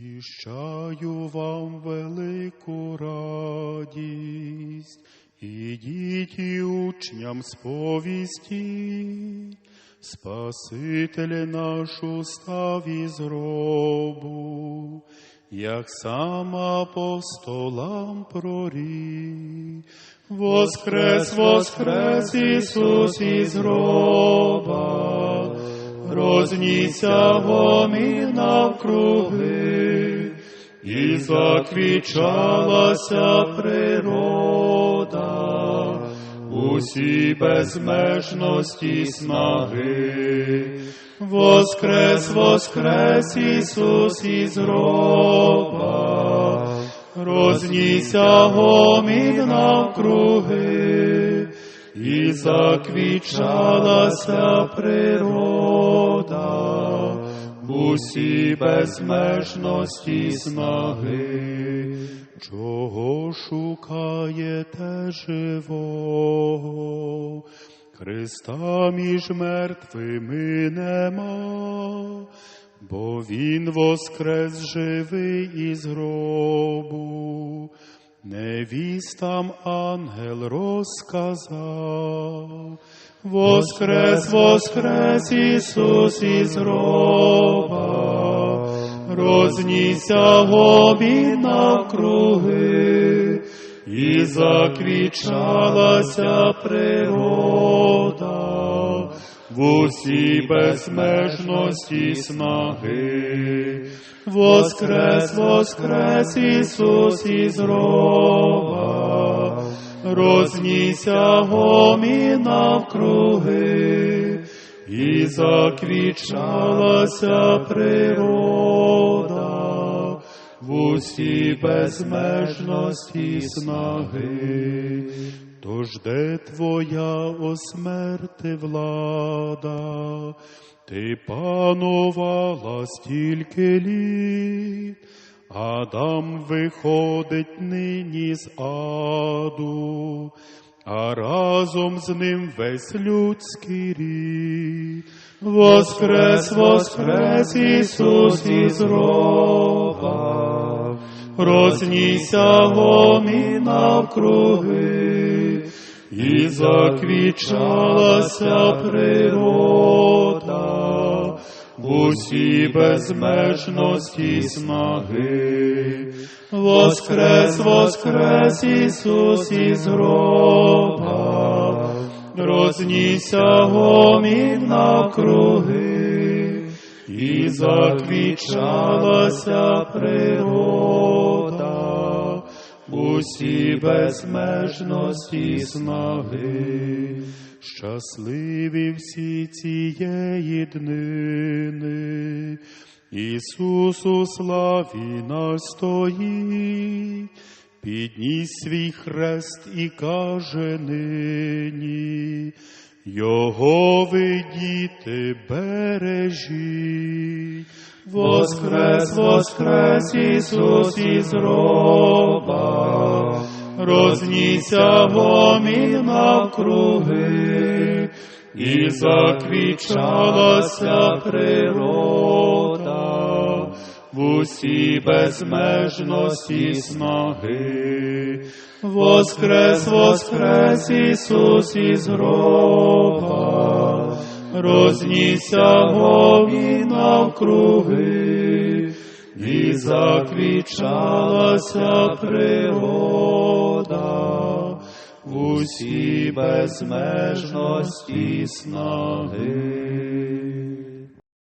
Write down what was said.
Звіщаю вам велику радість, ідіть і учням сповістіть, Спаситель наш устав із гробу, як сам апостолам прорік. Воскрес, воскрес Ісус із гроба, рознісся гомін навкруги, і заквічалася природа, усі безмежності снаги. Воскрес, воскрес Ісус із гроба, рознісся гомін навкруги, і заквічалася природа, усі безмежності снаги. Чого шукаєте живого? Христа між мертвими нема, бо Він воскрес живий із гробу. Невістам ангел розказав, Воскрес, воскрес Ісус із гроба, рознісся гомін навкруги, і заквічалася природа в усій безмежності снаги. Воскрес, воскрес Ісус із гроба, рознісся гомін навкруги, і заквічалася природа в усій безмежності снаги. Тож де твоя о влада, ти панувала стільки літ, Адам виходить нині з аду, а разом з ним весь людський рід. Воскрес, воскрес Ісус із гроба, рознісся гомін навкруги, і заквічалася природа. В усій безмежності снаги. Воскрес, воскрес Ісус із гроба, рознісся гомін навкруги, і заквічалася природа в усій безмежності снаги. Щасливі всі цієї днини, Ісус у славі нас стоїть, підніс свій хрест і каже нині, Його ви, діти, бережіть. Воскрес, воскрес Ісус із гроба, рознісся гомін навкруги, і заквічалася природа в усій безмежності снаги. Воскрес, воскрес Ісус із гроба, рознісся гомін навкруги, і заквічалася природа в усій безмежності снаги.